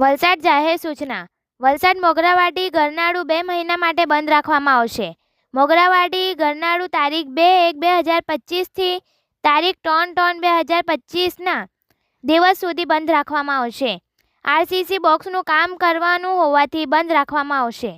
વલસાડ જાહેર સૂચના. વલસાડ મોગરાવાડી ગરનાળું બે મહિના માટે બંધ રાખવામાં આવશે. મોગરાવાડી ગરનાળું તારીખ બે એક બે હજાર પચીસથી તારીખ ત્રણ ત્રણ બે હજાર પચીસના દિવસ સુધી બંધ રાખવામાં આવશે. આરસીસી બોક્સનું કામ કરવાનું હોવાથી બંધ રાખવામાં આવશે.